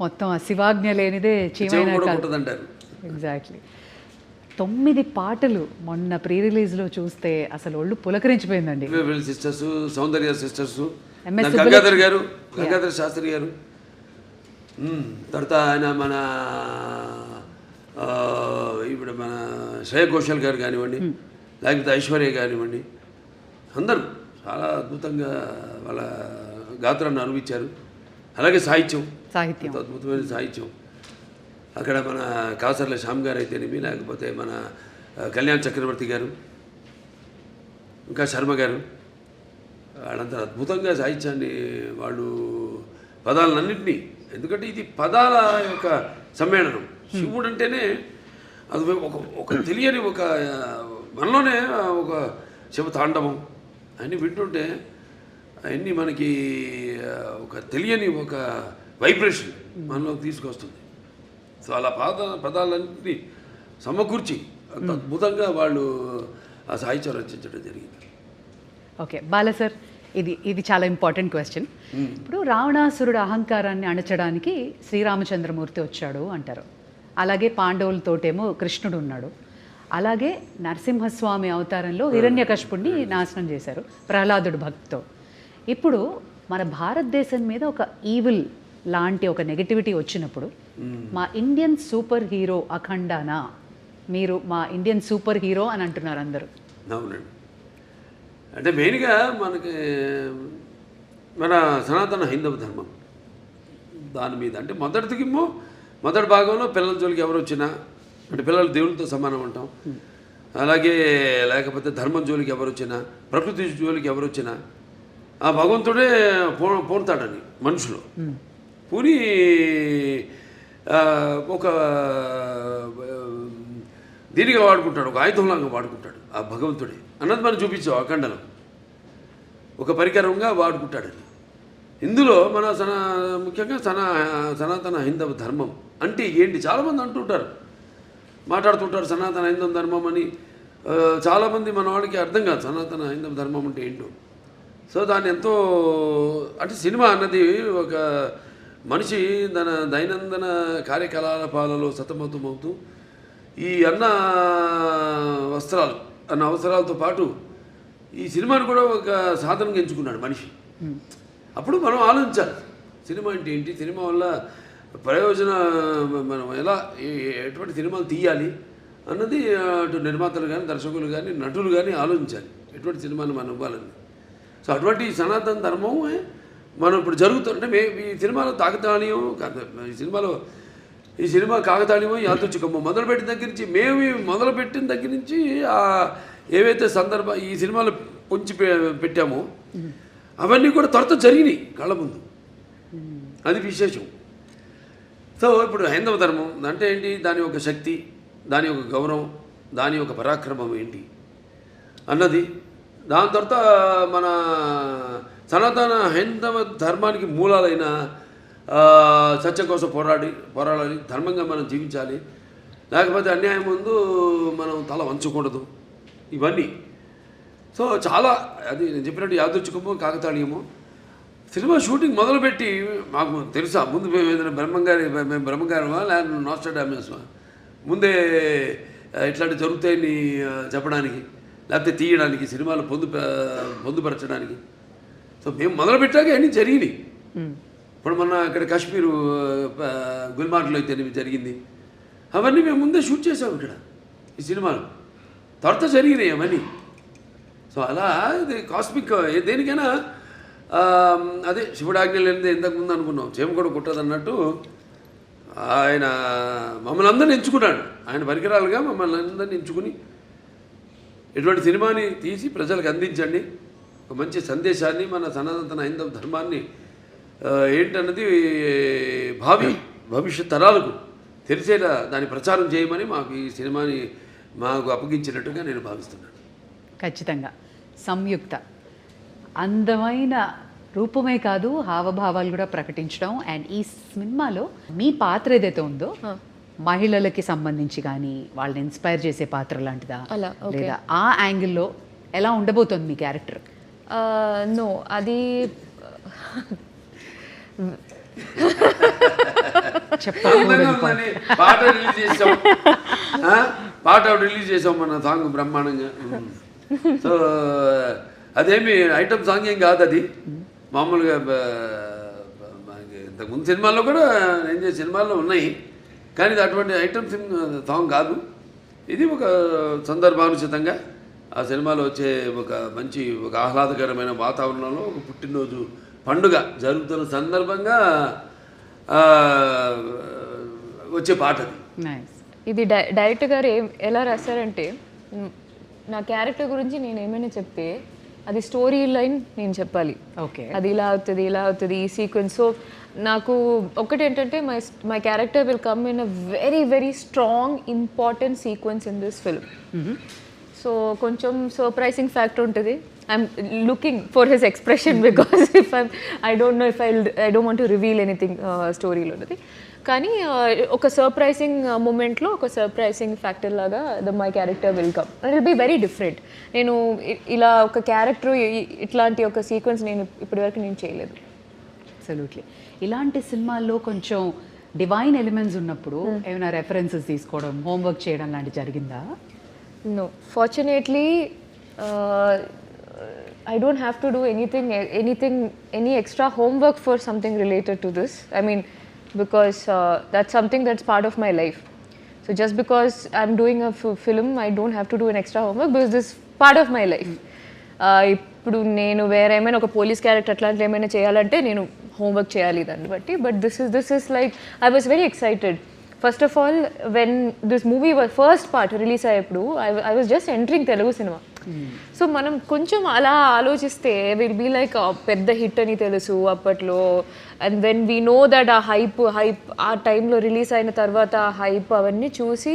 మొత్తం ఆ శివాజ్ఞ లేనిదే చీమైనా కుట్టదంటారు. ఎగ్జాక్ట్లీ తొమ్మిది పాటలు మొన్న ప్రీ రిలీజ్లో చూస్తే అసలు ఒళ్ళు పులకరించిపోయిందండి. సిస్టర్స్ సౌందర్య సిస్టర్స్ గంగాధర్ గారు. గంగాధర్ శాస్త్రి గారు. తర్వాత ఆయన మన ఇప్పుడు మన శ్రేయ ఘోషల్ గారు కానివ్వండి లేకపోతే ఐశ్వర్య కానివ్వండి అందరూ చాలా అద్భుతంగా వాళ్ళ గాత్రాన్ని అనుభవించారు. అలాగే సాహిత్యం. సాహిత్యం. అద్భుతమైన సాహిత్యం. అక్కడ మన కాసర్ల శ్యామ్ గారు అయితేనేమి లేకపోతే మన కళ్యాణ్ చక్రవర్తి గారు ఇంకా శర్మ గారు వాళ్ళంతా అద్భుతంగా సాహిత్యాన్ని వాళ్ళు పదాలన్నింటినీ ఎందుకంటే ఇది పదాల యొక్క సమ్మేళనం. శివుడు అంటేనే అది ఒక ఒక తెలియని ఒక మనలోనే ఒక శివ తాండవం అన్నీ వింటుంటే అవన్నీ మనకి ఒక తెలియని ఒక వైబ్రేషన్ మనలోకి తీసుకొస్తుంది. సో అలా పాద పదాలన్నింటినీ సమకూర్చి అంత అద్భుతంగా వాళ్ళు ఆ సాహిత్యం రచించడం జరిగింది. ఓకే. బాల సార్ ఇది ఇది చాలా ఇంపార్టెంట్ క్వశ్చన్. ఇప్పుడు రావణాసురుడు అహంకారాన్ని అణచడానికి శ్రీరామచంద్రమూర్తి వచ్చాడు అంటారు. అలాగే పాండవులతోటేమో కృష్ణుడు ఉన్నాడు. అలాగే నరసింహస్వామి అవతారంలో హిరణ్యకశిపుణ్ణి నాశనం చేశారు ప్రహ్లాదుడు భక్తితో. ఇప్పుడు మన భారతదేశం మీద ఒక ఈవిల్ లాంటి ఒక నెగటివిటీ వచ్చినప్పుడు మా ఇండియన్ సూపర్ హీరో అఖండానా? మీరు మా ఇండియన్ సూపర్ హీరో అని అంటున్నారు అందరూ. అవునండి. అంటే మెయిన్గా మనకి మన సనాతన హైందవ ధర్మం దాని మీద. అంటే మొదటిదికేమో మొదటి భాగంలో పిల్లల జోలికి ఎవరు వచ్చినా అంటే పిల్లలు దేవునితో సమానం అంటాం. అలాగే లేకపోతే ధర్మం జోలికి ఎవరు వచ్చినా ప్రకృతి జోలికి ఎవరు వచ్చినా ఆ భగవంతుడే పో పోతాడని మనుషులు. పూరి ఒక దీనిగా వాడుకుంటాడు ఒక ఆయుధంలాగా వాడుకుంటాడు ఆ భగవంతుడే. అన్నది మనం చూపించాం అఖండలో ఒక పరికరంగా వాడుకుంటాడని ఇందులో మన సనా ముఖ్యంగా సనా సనాతన హైందవ ధర్మం అంటే ఏంటి? చాలామంది అంటుంటారు. మాట్లాడుతుంటారు సనాతన హైందవ ధర్మం అని. చాలామంది మన వాళ్ళకి అర్థం కాదు సనాతన హైందవ ధర్మం అంటే ఏంటో. సో దాన్ని ఎంతో అంటే సినిమా అన్నది ఒక మనిషి తన దైనందిన కార్యకలాపాలలో సతమతమవుతూ ఈ అన్న వస్త్రాలు అన్న అవసరాలతో పాటు ఈ సినిమాని కూడా ఒక సాధనంగా ఎంచుకున్నాడు మనిషి. అప్పుడు మనం ఆలోచించాలి సినిమా అంటే ఏంటి? సినిమా వల్ల ప్రయోజన మనం ఎలా ఎటువంటి సినిమాలు తీయాలి అన్నది అటు నిర్మాతలు కానీ దర్శకులు కానీ నటులు కానీ ఆలోచించాలి. ఎటువంటి సినిమాని మనం ఇవ్వాలని. సో అటువంటి సనాతన ధర్మం మనం ఇప్పుడు జరుగుతుంటే మే ఈ సినిమాలో తాకతాళీయం ఈ సినిమాలో ఈ సినిమా కాకతాళీయమో యాదృచ్ఛికమో మొదలుపెట్టిన దగ్గర నుంచి మేము మొదలుపెట్టిన దగ్గర నుంచి ఏవైతే సందర్భ ఈ సినిమాలో పొంచి పె- పెట్టామో అవన్నీ కూడా త్వరతో జరిగినాయి కళ్ళ ముందు. అది విశేషం. సో ఇప్పుడు హైందవ ధర్మం అంటే ఏంటి? దాని యొక్క శక్తి దాని యొక్క గౌరవం దాని యొక్క పరాక్రమం ఏంటి? అన్నది దాని తర్వాత మన సనాతన హైందవ ధర్మానికి మూలాలైన సత్యం కోసం పోరాడి పోరాడాలి ధర్మంగా మనం జీవించాలి. లేకపోతే అన్యాయం ముందు మనం తల వంచకూడదు. ఇవన్నీ. సో చాలా అది నేను చెప్పినట్టు యాదృచ్ఛికమో కాకతాళీయమో. సినిమా షూటింగ్ మొదలుపెట్టి మాకు తెలుసా ముందు మేము ఏదైనా బ్రహ్మంగారి మేము బ్రహ్మంగారమా నాస్టర్ డామేస్మా ముందే ఇట్లాంటివి జరుగుతాయని చెప్పడానికి. లేకపోతే తీయడానికి సినిమాలు పొందు పొందుపరచడానికి. సో మేము మొదలుపెట్టాక అన్నీ జరిగినాయి. ఇప్పుడు మొన్న ఇక్కడ కాశ్మీరు గుల్మార్గ్లో అయితే జరిగింది. అవన్నీ మేము ముందే షూట్ చేసాం ఇక్కడ ఈ సినిమాలు. త్వరత జరిగినాయి అవన్నీ. సో అలా ఇది కాస్మిక్ దేనికైనా అదే శివుడాజ్ఞ లేనిదే ఇంతకు ముందు అనుకున్నాం. చేమ కూడా కుట్టదు అన్నట్టు ఆయన మమ్మల్ని అందరిని ఎంచుకున్నాడు. ఆయన పరికరాలుగా మమ్మల్ని అందరిని ఎంచుకుని ఇటువంటి సినిమాని తీసి ప్రజలకు అందించండి. ఒక మంచి సందేశాన్ని మన సనాతన హైందవ ధర్మాన్ని ఏంటన్నది భావి భవిష్యత్ తరాలకు తెలిసేలా దాని ప్రచారం చేయమని మాకు ఈ సినిమాని మాకు అప్పగించినట్టుగా నేను భావిస్తున్నాను. ఖచ్చితంగా. సంయుక్త. అందమైన రూపమే కాదు హావభావాలు కూడా ప్రకటించడం. అండ్ ఈ సినిమాలో మీ పాత్ర ఏదైతే ఉందో మహిళలకి సంబంధించి కానీ వాళ్ళని ఇన్స్పైర్ చేసే పాత్ర లాంటిదా. లేదా ఆ యాంగిల్లో ఎలా ఉండబోతోంది మీ క్యారెక్టర్ నో అది పాట రిలీజ్ చేసాం? పాట రిలీజ్ చేసాం మన సాంగ్ బ్రహ్మాండంగా. సో అదేమి ఐటమ్ సాంగ్ ఏం కాదు అది. మామూలుగా ఇంతకుముందు సినిమాల్లో కూడా నేను చేసిన సినిమాల్లో ఉన్నాయి. కానీ ఇది అటువంటి ఐటమ్ సాంగ్ కాదు. ఇది ఒక సందర్భానుచితంగా ఆ సినిమాలో వచ్చే ఒక మంచి ఒక ఆహ్లాదకరమైన వాతావరణంలో ఒక పుట్టినరోజు పండుగ జరుగుతున్న సందర్భంగా వచ్చే పాట ఇది డై డైరెక్టర్ గారు ఎలా రాశారంటే నా క్యారెక్టర్ గురించి నేను ఏమైనా చెప్తే అది స్టోరీ లైన్ నేను చెప్పాలి. ఓకే అది ఇలా అవుతుంది ఇలా అవుతుంది ఈ సీక్వెన్స్ సో నాకు ఒకటి ఏంటంటే my my character will come in a very very strong important sequence in this film so కొంచెం సర్ప్రైజింగ్ ఫ్యాక్టర్ ఉంటుంది. I'm looking for his expression because if I I don't know if I I don't want to reveal anything స్టోరీలో ఉన్నది కానీ ఒక surprising మూమెంట్లో ఒక surprising factor లాగా the my character will come will be very different నేను ఇలా ఒక క్యారెక్టర్ ఇట్లాంటి ఒక సీక్వెన్స్ నేను ఇప్పటివరకు నేను చేయలేదు. అబ్సల్యూట్లీ ఇలాంటి సినిమాల్లో కొంచెం డివైన్ ఎలిమెంట్స్ ఉన్నప్పుడు ఏమైనా రెఫరెన్సెస్ తీసుకోవడం హోంవర్క్ చేయడం లాంటి జరిగిందా? Fortunately, uh, I don't have to do anything, anything, any extra homework for something related to this. I mean, because uh, that's something that's part of my life. So just because I'm doing a f- film, I don't have to do an extra homework because this is part of my life. ఇప్పుడు నేను వేరే ఏమైనా ఒక police character అట్లాంటివి ఏమైనా చేయాలంటే నేను homework చేయాలి దాన్ని బట్టి but this is this is like I was very excited first of all when this movie first part release అయ్యేప్పుడు I I was just entering Telugu cinema so మనం కొంచెం అలా ఆలోచిస్తే విల్ బీ లైక్ పెద్ద hit అని తెలుసు అప్పట్లో. And then we know that uh hype hype uh టైంలో release అయిన తర్వాత ఆ హైప్ అవన్నీ చూసి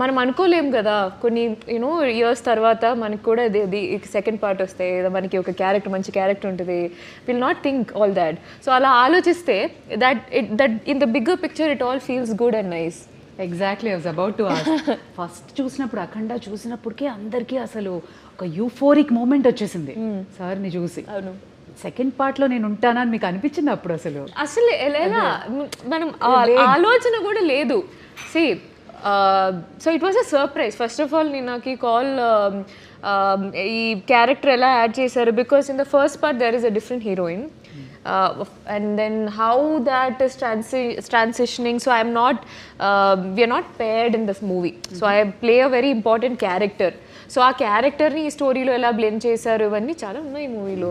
మనం అనుకోలేం కదా. కొన్ని యూనో ఇయర్స్ తర్వాత మనకి కూడా ఇది సెకండ్ పార్ట్ వస్తే మనకి ఒక క్యారెక్టర్ మంచి క్యారెక్టర్ ఉంటుంది. Will not think all that so అలా ఆలోచిస్తే that it that in the bigger picture it all feels good and nice exactly was about to first చూసినప్పుడు అఖండ చూసినప్పటికే అందరికీ అసలు ఒక యూఫోరిక్ మూమెంట్ వచ్చేసింది. సార్ని చూసి. అవును. సెకండ్ పార్ట్లో నేను ఉంటానని మీకు అనిపించింది అప్పుడు అసలు? అసలు ఎలా మనం ఆలోచన కూడా లేదు. See so it was a surprise first of all నేను నాకు ఈ కాల్ ఈ క్యారెక్టర్ ఎలా యాడ్ చేశారు? Because in the first part there is a different heroine and then how that is transi transitioning so I'm not we're not paired in this movie so I play a very important character so uh క్యారెక్టర్ని ఈ స్టోరీలో ఎలా blend చేశారు ఇవన్నీ చాలా ఉన్నాయి మూవీలో.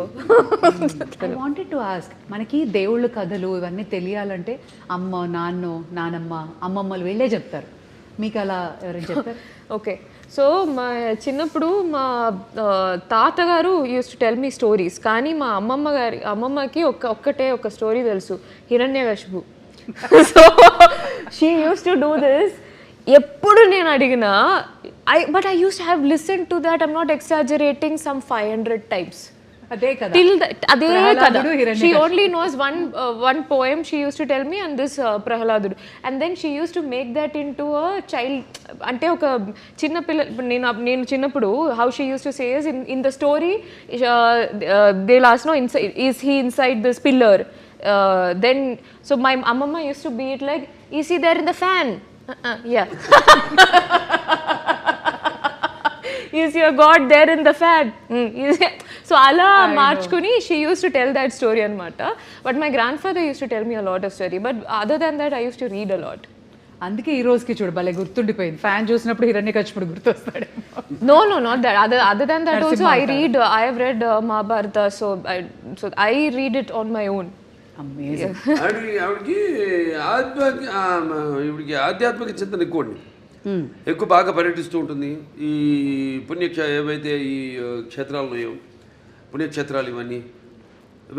I wanted to ask మనకి దేవుళ్ళ కథలు ఇవన్నీ తెలియాలంటే అమ్మ నాన్నో నానమ్మ అమ్మమ్మలు వీళ్ళే చెప్తారు. మీకు అలా ఎవరైనా చెప్తారు ఓకే సో మా చిన్నప్పుడు మా తాతగారు used to tell me stories కానీ మా అమ్మమ్మ గారి అమ్మమ్మకి ఒక్క ఒక్కటే ఒక స్టోరీ తెలుసు. Hiranyakashipu. So she used to do this ఎప్పుడు నేను అడిగినా I but I used have listen to that I'm not exaggerating some five hundred times అదే కదా. అదే కదా. She only knows one one poem she used to tell me and this ప్రహ్లాదుడు and then she used to make that into child అంటే ఒక చిన్న పిల్ల నేను నేను చిన్నప్పుడు how she used to says in in the story they last no inside is he inside this pillar then so my అమ్మమ్మ used to be it like is he there in the fan ya is your god there in the fan so అలా మార్చుకుని she used to tell that story అనమాట but my grandfather used to tell me a lot of story but other than that I used to read a lot అందుకే ఈ రోజుకి చూడు భలే గుర్తుండిపోయింది. Fan చూసినప్పుడు హిరణ్య కచ్చిపుడు గుర్తొస్తాడు no no not that other other than that also I read I have read Mahabharata so so I read it on my own ఆవిడకి ఆధ్యాత్మిక ఆ, ఈవిడికి ఆధ్యాత్మిక చింతన ఎక్కువ అండి. ఎక్కువ బాగా పర్యటిస్తూ ఉంటుంది. ఈ పుణ్యక్ష ఏవైతే ఈ ఆ, క్షేత్రాలు ఉన్నాయో పుణ్యక్షేత్రాలు ఇవన్నీ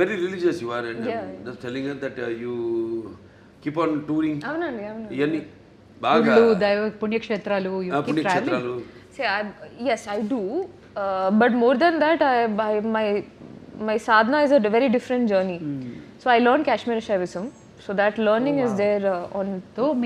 very religious you are and just telling that you keep on touring అవునండి అవును ఇవన్నీ బాగా దైవ పుణ్యక్షేత్రాలు. పుణ్యక్షేత్రాలు See, I, yes, I do. Uh, but more than that, I, by my my sadhana is a very different journey. So I learned Kashmir Shaivism. So that learning is there uh, on తో మీ